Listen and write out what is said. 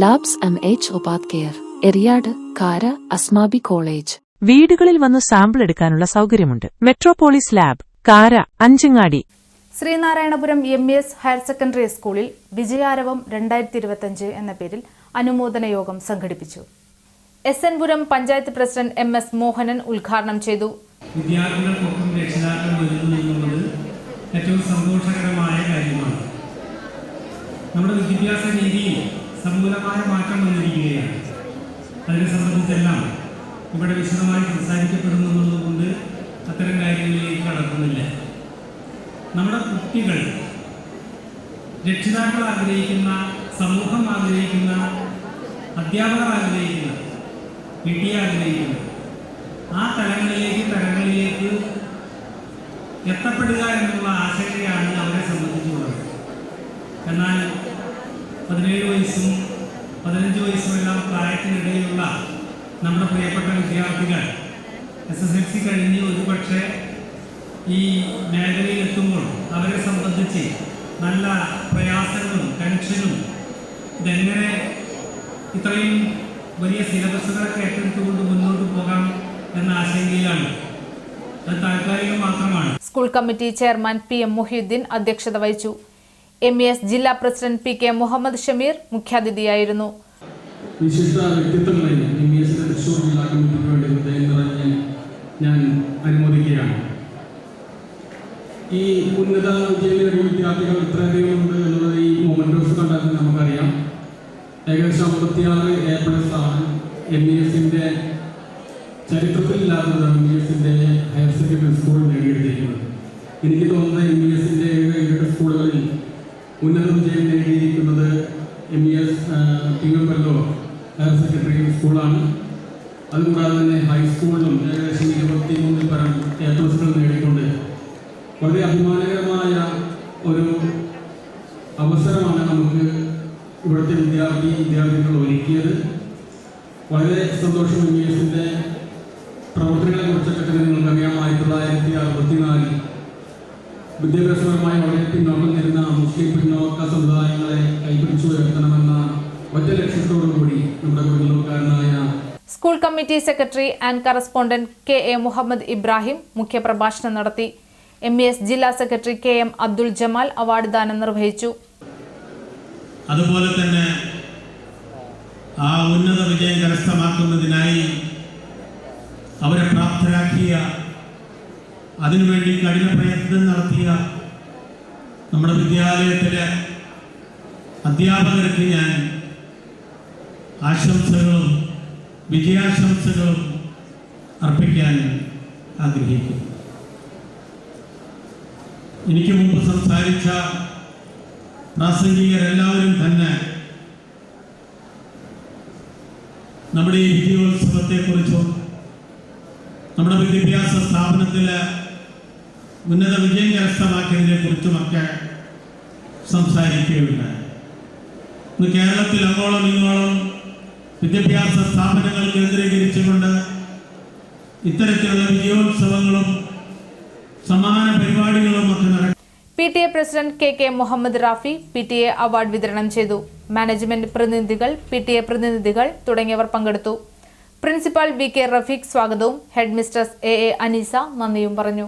Labs M H ഉപാധ്കയർ Eriyad Kara Asmabi college വീടുകളിൽ വന്ന് സാമ്പിൾ എടുക്കാനുള്ള സൗകര്യമുണ്ട്. Metropolis lab Kara Anchangadi. Sreenarayanapuram M S higher secondary സ്കൂളിൽ വിജയാരവം രണ്ടായിരത്തി ഇരുപത്തിയഞ്ച് എന്ന പേരിൽ അനുമോദന യോഗം സംഘടിപ്പിച്ചു. S N Puram panchayat president M S Mohanan ഉദ്ഘാടനം ചെയ്തു. വിദ്യാർത്ഥികൾക്കൊപ്പം രക്ഷിതാക്കൾ വരുന്നു എന്നുള്ളത് ഏറ്റവും സന്തോഷകരമായ കാര്യമാണ്. നമ്മുടെ വിദ്യാഭ്യാസ രീതിയിൽ സമൂലമായ മാറ്റം വന്നിരിക്കുകയാണ്. അതിനെ സംബന്ധിച്ചെല്ലാം ഇവിടെ വിശദമായി സംസാരിക്കപ്പെടുന്നു എന്നുള്ളതുകൊണ്ട് അത്തരം കാര്യങ്ങളിലേക്ക് കടക്കുന്നില്ല. നമ്മുടെ കുട്ടികൾ രക്ഷിതാക്കൾ ആഗ്രഹിക്കുന്ന സമൂഹം ആഗ്രഹിക്കുന്ന അധ്യാപകർ ആഗ്രഹിക്കുന്ന പി ആഗ്രഹിക്കുന്ന ആ തലങ്ങളിലേക്ക് തലങ്ങളിലേക്ക് എത്തപ്പെടുക എന്നുള്ള ആശങ്കയാണ് അവരെ സംബന്ധിച്ചുള്ളത്. എന്നാൽ പതിനേഴ് വയസ്സും പതിനഞ്ച് വയസ്സും എല്ലാം പ്രായത്തിനിടയിലുള്ള നമ്മുടെ പ്രിയപ്പെട്ട വിദ്യാർത്ഥികൾ എസ് എസ് എൽ സി കഴിഞ്ഞ് ഒരു പക്ഷേ ഈ മേഖലയിൽ എത്തുമ്പോൾ അവരെ സംബന്ധിച്ച് നല്ല പ്രയാസങ്ങളും ടെൻഷനും ഇതെങ്ങനെ ഇത്രയും വലിയ സിലബസുകളൊക്കെ ഏറ്റെടുത്തുകൊണ്ട് മുന്നോട്ട് പോകാം എന്ന ആശങ്കയിലാണ്. അത് താൽക്കാലികം മാത്രമാണ്. School committee chairman P M Muhiyuddin അധ്യക്ഷത വഹിച്ചു. എം എസ് ജില്ലാ president P K Muhammad Shameer മുഖ്യാതിഥിയായിരുന്നു. വിശിഷ്ട വ്യക്തിത്വങ്ങളെ എം ഇ എസിന്റെ തൃശ്ശൂർ ജില്ലാ കമ്മിറ്റിക്ക് വേണ്ടി ഹൃദയം നിറഞ്ഞ് ഞാൻ അനുമോദിക്കുകയാണ്. ഈ ഉന്നത വിജയം വിദ്യാർത്ഥികൾ ഇത്രയധികം ഉണ്ട് എന്നുള്ളത് ഈ മൊമെന്റോസ് കണ്ടാൽ നമുക്കറിയാം. ഏകദേശം അമ്പത്തിയാറ് എ ആണ് എം ഇ എസിന്റെ ചരിത്രത്തിലില്ലാത്തതാണ് എം ഇ എസിന്റെ ഹയർ സെക്കൻഡറി സ്കൂൾ നേടിയെടുത്തിരിക്കുന്നത്. എനിക്ക് തോന്നുന്നത് എം ഉന്നത വിജയം നേടിയിരിക്കുന്നത് എം ഇ എസ് തിങ്ങമ്പല്ലോ ഹയർ സെക്കൻഡറി സ്കൂളാണ് അതുകൂടാതെ തന്നെ ഹൈസ്കൂളിലും ഏകദേശം ഇരുപത്തി മൂന്നിൽ പരം എ നേടിക്കൊണ്ട് വളരെ അഭിമാനകരമായ ഒരു അവസരമാണ് നമുക്ക് ഇവിടുത്തെ വിദ്യാർത്ഥി വിദ്യാർത്ഥികൾ ഒരുക്കിയത്. വളരെ സന്തോഷം എം ഇ എസിന്റെ committee secretary and correspondent K A Muhammad Ibrahim മുഖ്യപ്രഭാഷണം നടത്തി. എം ഇ എസ് ജില്ലാ secretary K M Abdul Jamal award ദാനം നിർവഹിച്ചു. അതുപോലെ തന്നെ ആ ഉന്നത വിജയം കരസ്ഥമാക്കുന്നതിനായി അവരെ പ്രാപ്തരാക്കിയ അതിനുവേണ്ടി കഠിന പ്രയത്നം നടത്തിയ നമ്മുടെ വിദ്യാലയത്തിലെ അധ്യാപകർക്ക് ഞാൻ ആശംസകളും വിജയാശംസകളും അർപ്പിക്കാൻ ആഗ്രഹിക്കുന്നു. എനിക്ക് മുമ്പ് സംസാരിച്ച പ്രാസംഗികരെല്ലാവരും തന്നെ നമ്മുടെ ഈ വിജയോത്സവത്തെക്കുറിച്ചും നമ്മുടെ വിദ്യാഭ്യാസ സ്ഥാപനത്തിൽ ഉന്നത വിജയം കരസ്ഥമാക്കിയതിനെ കുറിച്ചുമൊക്കെ സംസാരിക്കുകയുണ്ടായി. കേരളത്തിൽ അങ്ങോളം ഇങ്ങോളം വിദ്യാഭ്യാസ സ്ഥാപനങ്ങൾ കേന്ദ്രീകരിച്ചുകൊണ്ട് ഇത്തരത്തിലുള്ള വിജയോത്സവങ്ങളും സമാന പരിപാടികളും ഒക്കെ നടക്കും P T A president K K Muhammad Rafi P T A award വിതരണം ചെയ്തു. മാനേജ്മെന്റ് പ്രതിനിധികൾ പി ടി എ പ്രതിനിധികൾ തുടങ്ങിയവർ പങ്കെടുത്തു. പ്രിൻസിപ്പാൾ വി കെ റഫീഖ് സ്വാഗതവും head mistress A A Aneesa നന്ദിയും പറഞ്ഞു.